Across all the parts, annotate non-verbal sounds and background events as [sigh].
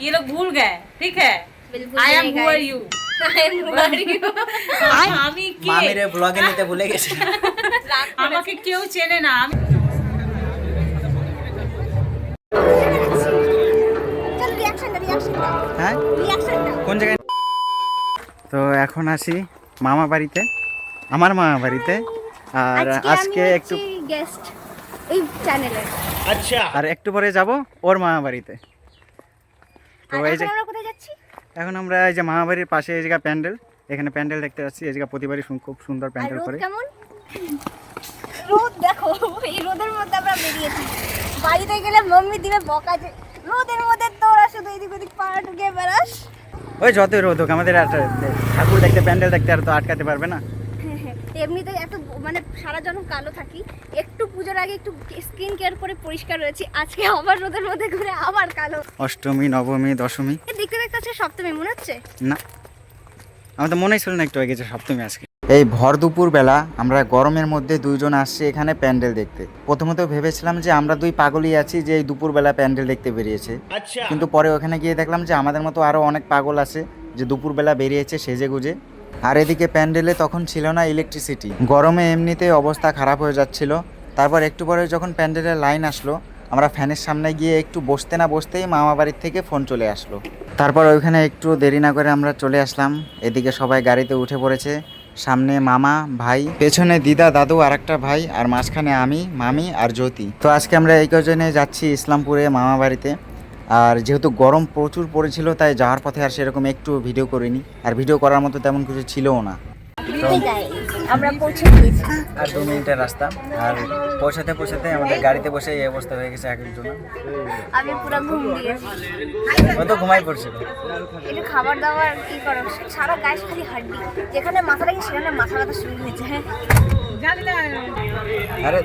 ये लोग भूल गए ठीक है बिल्कुल आई एम नहीं, who guys. Are you I am who are you? আমি কে মামিরে ব্লগে নিতে ভুলে গেছে আমাকে কেউ চেনে না আমি চল reaction দে, reaction দে, হ্যাঁ reaction দে। কোন জায়গায় তো এখন আসি মামা বাড়িতে আমার মামা বাড়িতে আর আজকে আমি একটু হচ্ছি guest এই চ্যানেলের আর একটু পরে যাব ওর মামা বাড়িতে তো এই এখন যে আমরা এখন আমরা এই যে মামা বাড়ির পাশে এই জায়গা প্যান্ডেল। এখানে প্যান্ডেল দেখতে পাচ্ছি। এই জায়গা প্রতিবারই খুব সুন্দর প্যান্ডেল করে। কেমন? রোদ দেখো এই রোদের মধ্যে আমরা বেরিয়েছি। বাড়িতে গেলে মাম্মি দিবে বকা যে রোদের মধ্যে তোরা শুধু এদিক ওদিক পাড়া ঢুকে বেড়াস। ওই যতই রোদ হোক আমাদের আর ঠাকুর দেখতে প্যান্ডেল দেখতে আর তো আটকাতে পারবে না। এমনিতে এত মানে সারা জন্ম কালো থাকি। একটু পুজোর আগে একটু স্কিন কেয়ার করে পরিষ্কার রয়েছি। আজকে আবার রোদের মধ্যে ঘুরে আবার কালো। অষ্টমী নবমী দশমী। দেখতে দেখতে হচ্ছে সপ্তমী মনে হচ্ছে? না। আমার তো মনেই ছিল না একটু আগে যে সপ্তমী আজকে। এই ভর দুপুর বেলা আমরা গরমের মধ্যে দুইজন আসছি এখানে প্যান্ডেল দেখতে। প্রথমত ভেবেছিলাম যে আমরা দুই পাগলই আছি যে এই দুপুরবেলা প্যান্ডেল দেখতে বেরিয়েছে। কিন্তু পরে ওখানে গিয়ে দেখলাম যে আমাদের মতো আরও অনেক পাগল আছে যে দুপুরবেলা বেরিয়েছে সেজে গুজে আর এদিকে প্যান্ডেলে তখন ছিল না ইলেকট্রিসিটি গরমে এমনিতেই অবস্থা খারাপ হয়ে যাচ্ছিল। তারপর একটু পরে যখন প্যান্ডেলের লাইন আসলো, আমরা ফ্যানের সামনে গিয়ে একটু বসতে না বসতেই মামা বাড়ির থেকে ফোন চলে আসলো। তারপর ওইখানে একটু দেরি না করে আমরা চলে আসলাম। এদিকে সবাই গাড়িতে উঠে পড়েছে। সামনে মামা, ভাই, পেছনে দিদা, দাদু আর একটা ভাই, আর মাঝখানে আমি, মামি আর জ্যোতি। তো আজকে আমরা এই কজনে যাচ্ছি ইসলামপুরে মামা বাড়িতে। আর যেহেতু গরম প্রচুর পড়েছিল তাই যাওয়ার পথে আর সেরকম একটু ভিডিও করিনি। আর ভিডিও করার মতো তেমন কিছু ছিলও না। আমরা পৌঁছে আর দু মিনিটের রাস্তা। আর পৌঁছাতে পৌঁছাতে আমাদের গাড়িতে বসে এই অবস্থা হয়ে গেছে এক একজন। আমি পুরো ঘুম দিয়েছি ও তো ঘুমাই পড়ছিল খাবার দাবার কি করো? সারা গায়ে খালি হাড্ডি। যেখানে মাথা রাখি সেখানে মাথা ব্যথা শুরু হয়েছে হ্যাঁ আরে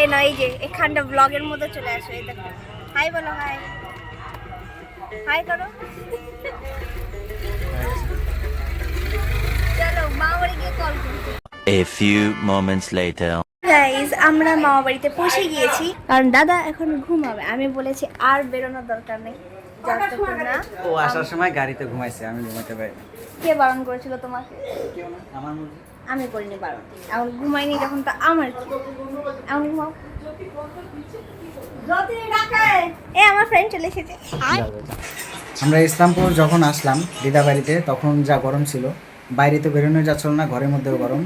এই না এই যে এখানটা ব্লগের মধ্যে চলে আসো এই দেখো। হাই বলো হাই। হাই করো। চলো মা বাড়ি গিয়ে কল করছি A few moments later. Guys আমরা মামা বাড়িতে পৌঁছে গিয়েছি। কারণ দাদা এখন ঘুমাবে। আমি বলেছি আর বেরোনোর দরকার নেই। ও আসার সময় গাড়িতে ঘুমাইছে আমি ঘুমাতে পারি। কে বারণ করেছিল তোমাকে? আমার আমি করিনি বারণ। এখন ঘুমাইনি যখন তো আমার কি? এখন ঘুমাও। এ আমার ফ্রেন্ড চলে এসেছে। আমরা ইসলামপুর যখন আসলাম দিদা বাড়িতে তখন যা গরম ছিল বাইরে তো বেরোনো যাচ্ছিল না ঘরের মধ্যেও গরম।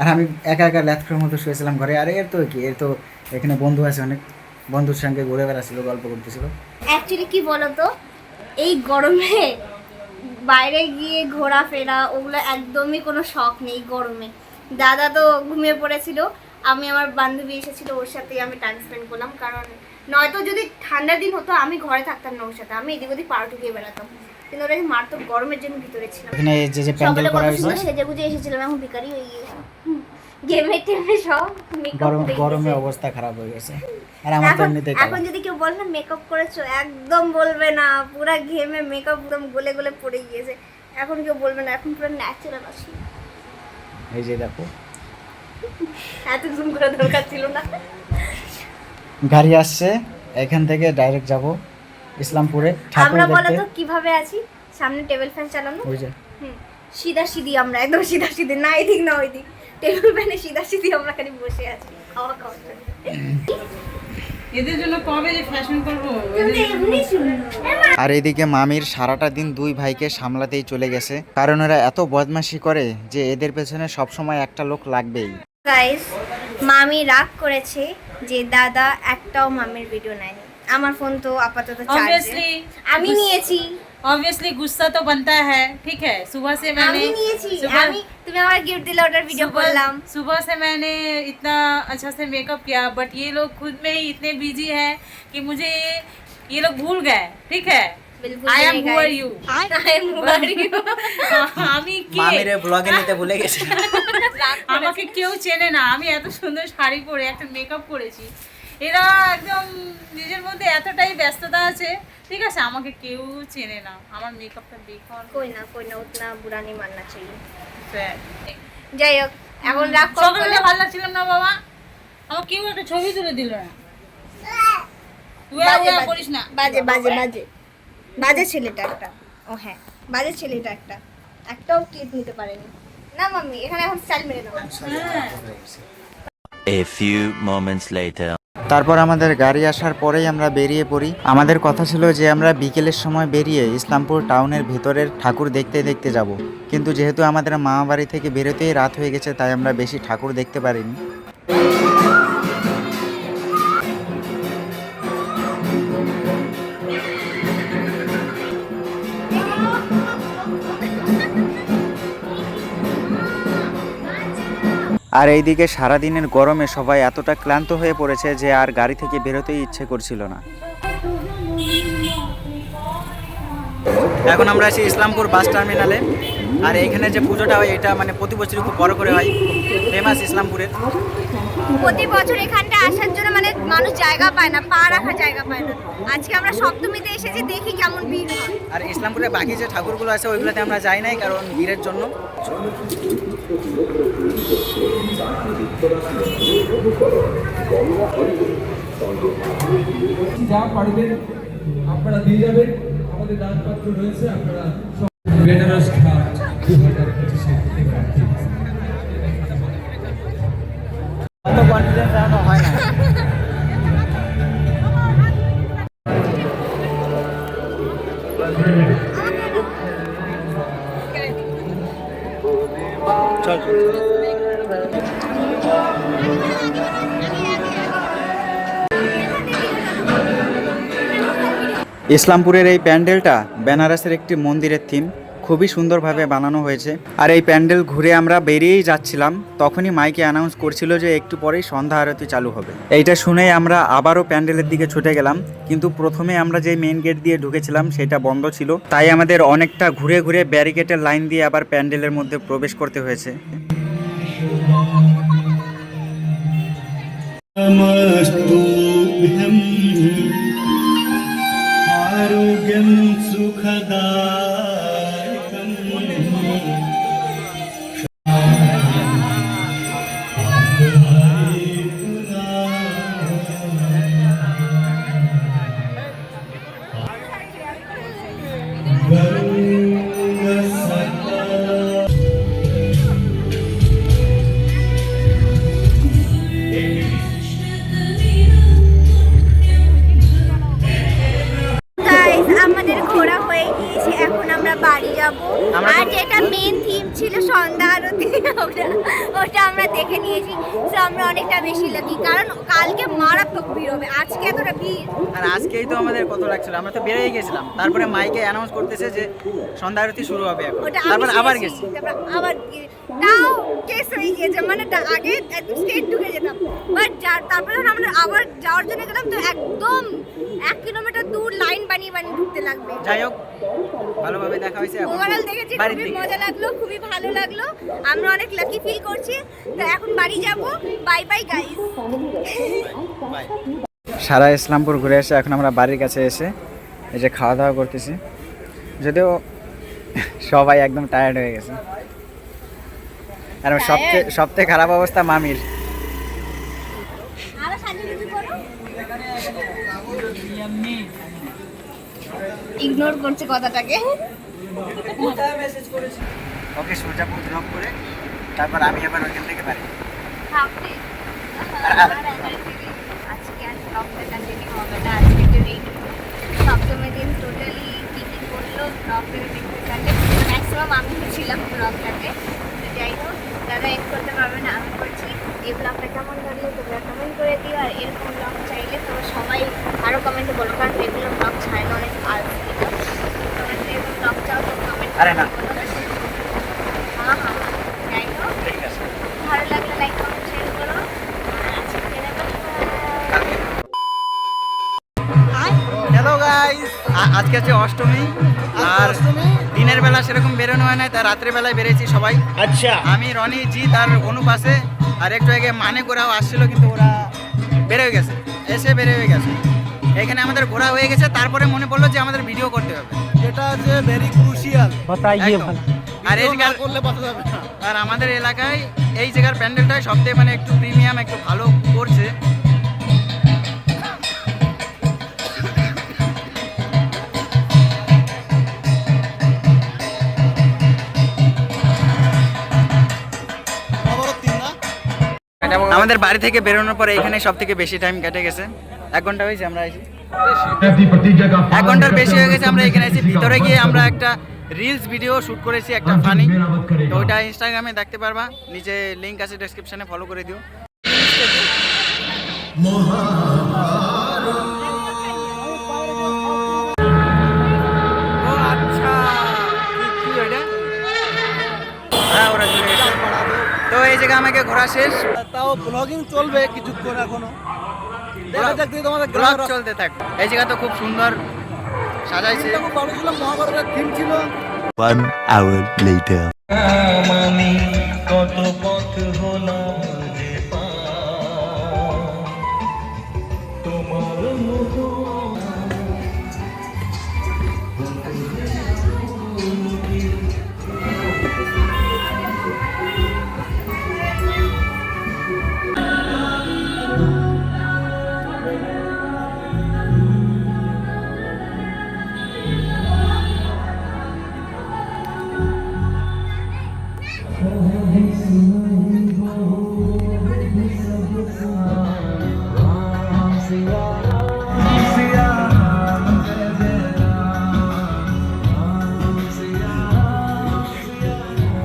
আর আমি একা একা ল্যাথকের মতো শুয়েছিলাম ঘরে। আর এর তো কি এর তো এখানে বন্ধু আছে অনেক। বন্ধুর সঙ্গে ঘুরে বেড়াচ্ছিল গল্প করতেছিল। অ্যাকচুয়ালি কি বলতো? এই গরমে বাইরে গিয়ে ঘোরাফেরা ওগুলো একদমই কোনো শখ নেই গরমে। দাদা তো ঘুমিয়ে পড়েছিল আমি আমার বান্ধবী এসেছিল ওর সাথে আমি টাইম স্পেন্ড করলাম কারণ নয়তো যদি ঠান্ডার দিন হতো আমি ঘরে থাকতাম না ওর সাথে। আমি এদিক ওদিক পাড়া ঠুকিয়ে বেড়াতাম। কিন্তু ওরা মারাত্মক গরমের জন্য ভিতরে ছিলাম। যে যে প্যান্ডেল করা কত সেজে গুজে এসেছিলাম এখন ভিকারি হয়ে গিয়েছি গেমে টেমে সব মেকআপ গরম অবস্থা খারাপ হয়ে গেছে। আর আমার তো এখন এমনিতেই এখন যদি কেউ বলে না মেকআপ করেছ একদম বলবে না। পুরা ঘেমে মেকআপ একদম গলে গলে পড়ে গিয়েছে। এখন কেউ বলবে না এখন পুরো ন্যাচারাল আছি। এই যে দেখো। এত জুম করা দরকার ছিল না। গাড়ি আসছে এখান থেকে ডাইরেক্ট যাব ইসলামপুরে। ঠাকুর আমরা বলো তো কীভাবে আছি? সামনে টেবিল ফ্যান চালানো। ওই যে। হুম সিধা সিধি আমরা একদম সিধা সিধি না এদিক না ওই দিক টেবিল ফ্যানে সিধা সিধি আমরা খালি বসে আছি খাওয়া খাওয়া এদের জন্য কবে যে ফ্যাশন করব? আর এদিকে মামির সারাটা দিন দুই ভাইকে সামলাতেই চলে গেছে। কারণ এরা এত বদমাশি করে যে এদের পেছনে সবসময় একটা লোক লাগবেই। গাইস মামি রাগ করেছে যে দাদা একটাও মামির ভিডিও নেয়নি আমার ফোন তো আপাতত চার্জে Obviously, আমি নিয়েছি ऑब्वियसली गुस्सा तो बनता है ठीक है सुबह से আমি मैंने নিয়েছি सुबह- আমি তুমি আমার গিফট দিলে ওটার ভিডিও सुबह- করলাম सुबह से मैंने इतना अच्छा से मेकअप किया बट ये लोग खुद में ही इतने बिजी हैं कि मुझे ये ये लोग भूल गए ठीक है আমাকে কেউ চেনে না। আমি এত সুন্দর শাড়ি পরে একটা মেকআপ করেছি। এরা একদম নিজের মধ্যে এতটাই ব্যস্ততা আছে। ঠিক আছে আমাকে কেউ চেনে না। আমার মেকআপটা বেকার কই না কই না বুড়ানি যাই হোক এখন রাগ ভালো লাগছিলাম না বাবা? আমার কেউ একটা ছবি তুলে দিল না। তুই করিস না। বাজে বাজে। বাজে। বাজে ছেলেটা একটা। ও হ্যাঁ বাজে ছেলেটা একটা। একটাও ক্লিপ নিতে পারেনি। না মাম্মি এখানে এখন স্টাইল মেরে দেবো। হ্যাঁ A few moments later. তারপর আমাদের গাড়ি আসার পরেই আমরা বেরিয়ে পড়ি। আমাদের কথা ছিল যে আমরা বিকেলের সময় বেরিয়ে ইসলামপুর টাউনের ভেতরের ঠাকুর দেখতে দেখতে যাব। কিন্তু যেহেতু আমাদের মামা বাড়ি থেকে বেরোতেই রাত হয়ে গেছে তাই আমরা বেশি ঠাকুর দেখতে পারিনি। আর এইদিকে সারাদিনের গরমে সবাই এতটা ক্লান্ত হয়ে পড়েছে যে আর গাড়ি থেকে বেরোতেই ইচ্ছে করছিল না। এখন আমরা আছি ইসলামপুর বাস টার্মিনালে। আর এইখানে যে পুজোটা হয় এটা মানে প্রতি বছরই খুব বড় করে হয়। ফেমাস ইসলামপুরের। প্রতি বছর এখানটা আসার জন্য মানুষ জায়গা পায় না পা রাখার জায়গা পায় না। আজকে আমরা সপ্তমীতে এসেছি দেখি কেমন ভিড় হয়। আর ইসলামপুরে বাকি যে ঠাকুরগুলো আছে ওইগুলোতে আমরা যাই নাই কারণ ভিড়ের জন্য। যা পারবেন আপনারা দিয়ে যাবেন। আমাদের দানপত্র রয়েছে আপনারা বেনারস ঘাট দু হাজার পঁচিশে কনফিডেন্স হয় না। [laughs] ইসলামপুরের এই প্যান্ডেলটা বেনারসের একটি মন্দিরের থিম খুবই সুন্দরভাবে বানানো হয়েছে। আর এই প্যান্ডেল ঘুরে আমরা বেরিয়েই যাচ্ছিলাম। তখনই মাইকে অ্যানাউন্স করছিল যে একটু পরেই সন্ধ্যা আরতি চালু হবে। এইটা শুনেই আমরা আবারও প্যান্ডেলের দিকে ছুটে গেলাম। কিন্তু প্রথমে আমরা যে মেন গেট দিয়ে ঢুকেছিলাম, সেটা বন্ধ ছিল। তাই আমাদের অনেকটা ঘুরে ঘুরে ব্যারিকেডের লাইন দিয়ে আবার প্যান্ডেলের মধ্যে প্রবেশ করতে হয়েছে। নমস্তু आरोग्यं सुखदायकम् ওটা ওটা আমরা দেখে নিয়েছি। তো আমরা অনেকটা বেশি লাগি কারণ কালকে মারাত্মক ভিড় হবে। আজকে এতটা ভিড়। আর আজকেই তো আমাদের কত লাগছিল আমরা তো বেরিয়ে গেছিলাম। তারপরে মাইকে অ্যানাউন্স করতেছে যে সন্ধ্যা আরতি শুরু হবে এখন। তারপর আবার গেছি। তারপর আবার তাও কেস হয়ে গিয়েছে। মানে আগে স্টেট ঢুকে যেতাম। বাট তারপরে যখন আমরা আবার যাওয়ার জন্য গেলাম তো একদম এক কিলোমিটার দূর লাইন বানিয়ে বানিয়ে ঢুকতে লাগবে। যাই হোক ভালোভাবে দেখা হয়েছে ওভারঅল দেখেছি খুবই মজা লাগল খুবই ভালো লাগল। আমরা অনেক লাকি ফিল করছি। তো এখন বাড়ি যাব। বাই বাই গাইস সারা ইসলামপুর ঘুরে এসে এখন আমরা বাড়ির কাছে এসে এই যে খাওয়া দাওয়া করতেছি। যদিও সবাই একদম টায়ার্ড হয়ে গেছে। আর সবচেয়ে সবথেকে খারাপ অবস্থা মামির। ইগনোর করছে কথাটাকে। ওকে ড্রপ করে তারপর আমি আবার ওইখান থেকে থাকবে আজকে আর ব্লগটা কন্টিনিউ হবে না আজকে রেডি সপ্তমী দিন টোটালি কী করল ব্লগটা দেখতে থাকে ম্যাক্সিমাম আমি ছিলাম ব্লগটাতে তো যাই হোক দাদা এড করতে পারবে না আমি করছি এই ব্লগটা কেমন লাগল তোমরা কমেন্ট করে দিও আর এরকম ব্লগ চাইলে তোমরা সবাই আরও কমেন্টে বলো কারণ রেগুলার ব্লগ ছাড়ে না অনেক আলস তোমরা যদি এরকম কমেন্ট আরে। আজকে হচ্ছে অষ্টমী আর দিনের বেলা সেরকম বেরোনো হয় না তাই রাত্রে বেলায় বেরিয়েছি সবাই। আচ্ছা। আমি রনি জিৎ আর অনুপ আছে আর একটু আগে মানে ঘোরাও আসছিল কিন্তু ওরা বেরোয় গেছে এসে বেরোয় গেছে। এখানে আমাদের ঘোরা হয়ে গেছে তারপরে মনে পড়ল যে আমাদের ভিডিও করতে হবে। এটা যে ভেরি ক্রুশিয়াল আর এই জায়গার করলে বাঁচা যাবে আর আমাদের এলাকায় এই জায়গার প্যান্ডেলটাই সবথেকে মানে একটু প্রিমিয়াম একটু ভালো করছে। আমাদের বাড়ি থেকে বেরোনোর পরে এখানে সব থেকে বেশি টাইম কেটে গেছে। এক ঘণ্টা হয়েছে আমরা এসে এক ঘণ্টার বেশি হয়ে গেছে আমরা এখানে এসে ভিতরে গিয়ে আমরা একটা রিলস ভিডিও শুট করেছি একটা ফানি তো ওইটা ইনস্টাগ্রামে দেখতে পারবা নিচে লিংক আছে ডেসক্রিপশনে ফলো করে দিও। তো এই জায়গা আমাকে ঘোরা শেষ। তাও ব্লগিং চলবে কিছুক্ষণ এখনও। দেখা যাক তোমাদের ব্লগ গ্রামের চলতে থাক। এই জায়গা তো খুব সুন্দর। সাজাইছে। খুব ভালো ছিল মহাভারতের থিম ছিল। One hour later.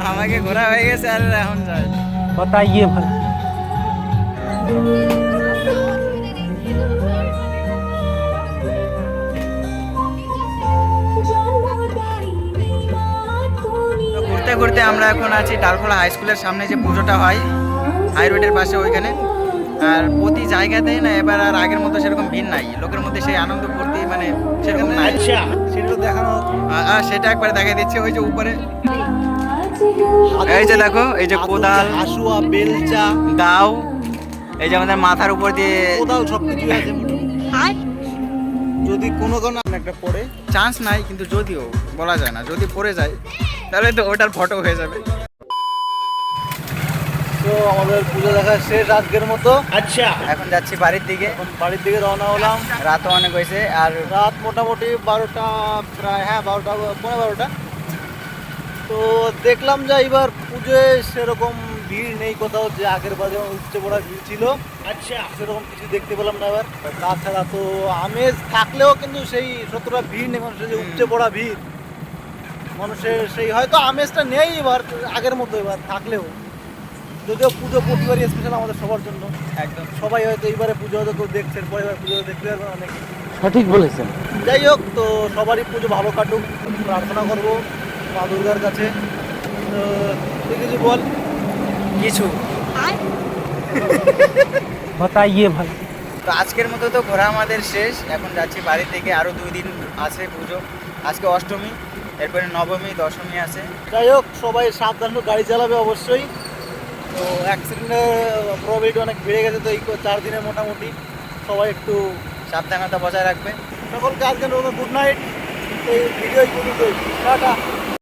আমাকে ঘোরা হয়ে গেছে আর এখন যায় बताइए भाई তো ঘুরতে ঘুরতে আমরা এখন আছি ডালখোলা হাই স্কুলের সামনে যে পুজোটা হয় হাই রোডের পাশে ওইখানে আর প্রতি জায়গাতেই না এবার আর আগের মতো সেরকম ভিড় নাই। লোকের মধ্যে সেই আনন্দ ফুর্তি মানে সেরকম নাই। আচ্ছা। সেটা দেখানো সেটা একবার দেখা দিচ্ছে ওই যে উপরে। এই যে দেখো এই যে কোদাল হাসুয়া বেলচা। দাও এই যে আমাদের মাথার উপর দিয়ে কোদাল সব কিছু আছে। [laughs] যদি কোনো কোনো একটা পড়ে। চান্স নাই কিন্তু যদিও বলা যায় না যদি পড়ে যায় তাহলে তো ওটার ফটো হয়ে যাবে। তো আমাদের পুজো দেখা শেষ আজকের মতো। আচ্ছা। এখন যাচ্ছি বাড়ির দিকে। এখন বাড়ির দিকে রওনা হলাম। রাতও অনেক হয়েছে আর রাত মোটামুটি বারোটা প্রায় হ্যাঁ বারোটা পনেরো বারোটা। তো দেখলাম যে এবার পুজোয় সেরকম ভিড় নেই কোথাও যে আগের বার যেমন উচ্চে পড়া ভিড় ছিল আচ্ছা। সেরকম কিছু দেখতে পেলাম না এবার। তাছাড়া তো আমেজ থাকলেও কিন্তু সেই সতটা ভিড় নেই মানুষের যে উপচে পড়া ভিড়। মানুষের সেই হয়তো আমেজটা নেই এবার আগের মতো এবার থাকলেও। যদিও পুজো প্রতিবারই স্পেশাল আমাদের সবার জন্য। একদম। সবাই হয়তো এইবারে পুজো হয়তো কেউ দেখছেন পরে এবার পুজো দেখতে পারবেন অনেক। সঠিক বলেছেন। যাই হোক তো সবারই পুজো ভালো কাটুক। প্রার্থনা করব মা দুর্গার কাছে। তুই কিছু বল? কিছু। বাতাইয়ে ভাই। তো আজকের মতো তো ঘোরা আমাদের শেষ। এখন যাচ্ছি বাড়ি থেকে আরও দুই দিন আছে পুজো। আজকে অষ্টমী এরপরে নবমী দশমী আছে। যাই হোক সবাই সাবধান গাড়ি চালাবে অবশ্যই। তো অ্যাক্সিডেন্টের প্রবাবিলিটি অনেক বেড়ে গেছে তো এই চার দিনে মোটামুটি সবাই একটু সাবধানতা বজায় রাখবে। সকলকে আজকে গুড নাইট এই ভিডিও টাটা।